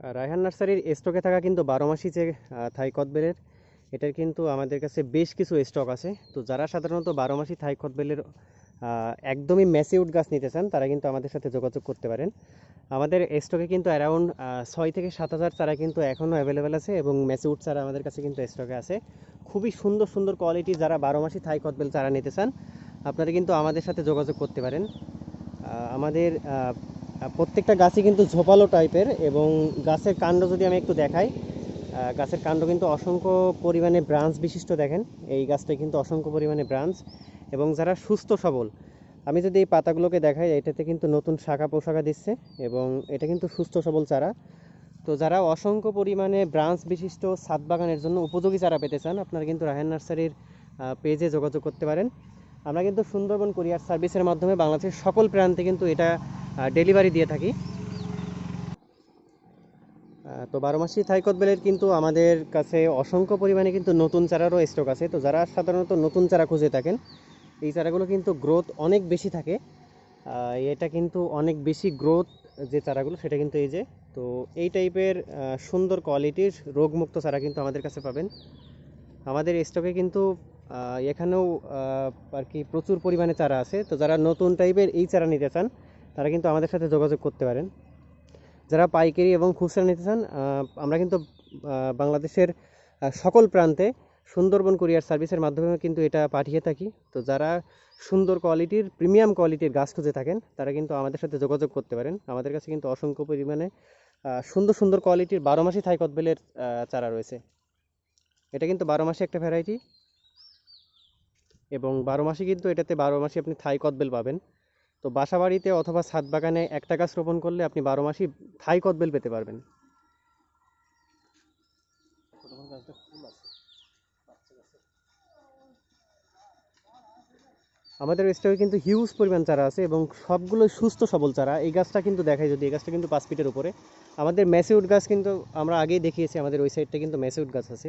রায়হান নার্সারির স্টকে থাকা কিন্তু বারো মাসি যে আহ, থাই কদবেলের এটার কিন্তু আমাদের কাছে বেশ কিছু স্টক আছে। তো যারা সাধারণত বারো মাসি থাই কদবেলের আহ, একদমই ম্যাসিউড গাছ নিতে চান তারা কিন্তু আমাদের সাথে যোগাযোগ করতে পারেন। আমাদের স্টকে কিন্তু অ্যারাউন্ড ছয় থেকে সাত হাজার চারা কিন্তু এখনও অ্যাভেলেবেল আছে এবং ম্যাসিউড চারা আমাদের কাছে কিন্তু স্টকে আছে। খুবই সুন্দর সুন্দর কোয়ালিটি যারা বারো মাসি থাই কদবেল চারা নিতে চান আপনারা কিন্তু আমাদের সাথে যোগাযোগ করতে পারেন। আমাদের প্রত্যেকটা গাছই কিন্তু ঝোপালো টাইপের এবং গাছের কাণ্ড যদি আমি একটু দেখাই গাছের কাণ্ড কিন্তু অসংখ্য পরিমাণে ব্রাঞ্চ বিশিষ্ট দেখেন। এই গাছটা কিন্তু অসংখ্য পরিমাণে ব্রাঞ্চ এবং যারা সুস্থ সবল, আমি যদি এই পাতাগুলোকে দেখাই, এটাতে কিন্তু নতুন শাখা পোশাখা দিচ্ছে এবং এটা কিন্তু সুস্থ সবল চারা। তো যারা অসংখ্য পরিমাণে ব্রাঞ্চ বিশিষ্ট ছাদ বাগানের জন্য উপযোগী চারা পেতে চান, আপনারা কিন্তু রায়হান নার্সারির পেজে যোগাযোগ করতে পারেন। আমরা কিন্তু সুন্দরবন কুরিয়ার সার্ভিসের মাধ্যমে বাংলাদেশের সকল প্রান্তে কিন্তু এটা ডেলিভারি দিয়ে থাকি। তো বারো মাসি থাইকতবেলের কিন্তু আমাদের কাছে অসংখ্য পরিমাণে কিন্তু নতুন চারারও স্টক আছে। তো যারা সাধারণত নতুন চারা খুঁজে থাকেন, এই চারাগুলো কিন্তু গ্রোথ অনেক বেশি থাকে। এটা কিন্তু অনেক বেশি গ্রোথ যে চারাগুলো, সেটা কিন্তু এই যে, তো এই টাইপের সুন্দর কোয়ালিটির রোগমুক্ত চারা কিন্তু আমাদের কাছে পাবেন। আমাদের স্টকে কিন্তু এখানেও আর কি প্রচুর পরিমাণে চারা আছে। তো যারা নতুন টাইপের এই চারা নিতে চান তারা কিন্তু আমাদের সাথে যোগাযোগ করতে পারেন। যারা পাইকারি এবং খুচরা নিতে চান আমরা কিন্তু বাংলাদেশের সকল প্রান্তে সুন্দরবন কুরিয়ার সার্ভিসের মাধ্যমে কিন্তু এটা পাঠিয়ে থাকি। তো যারা সুন্দর কোয়ালিটির, প্রিমিয়াম কোয়ালিটির গাছ খুঁজে থাকেন, তারা কিন্তু আমাদের সাথে যোগাযোগ করতে পারেন। আমাদের কাছে কিন্তু অসংখ্য পরিমাণে সুন্দর সুন্দর কোয়ালিটির বারো মাসি থাই কদবেলের চারা রয়েছে। এটা কিন্তু বারো মাসে একটা ভ্যারাইটি এবং বারো মাসে কিন্তু এটাতে বারো মাসে আপনি থাই কদবেল পাবেন। তো বাসা বাড়িতে অথবা ছাদ বাগানে একটা গাছ রোপণ করলে আপনি বারো মাসই থাই কদবেল পেতে পারবেন। আমাদের স্টকে কিন্তু হিউজ পরিমাণ চারা আছে এবং সবগুলো সুস্থ সবল চারা। এই গাছটা কিন্তু দেখাই যদি, এই গাছটা কিন্তু পাঁচ ফিটের উপরে। আমাদের ম্যাসিউড গাছ কিন্তু আমরা আগেই দেখিয়েছি, আমাদের ওই সাইডটা কিন্তু ম্যাসিউড গাছ আছে।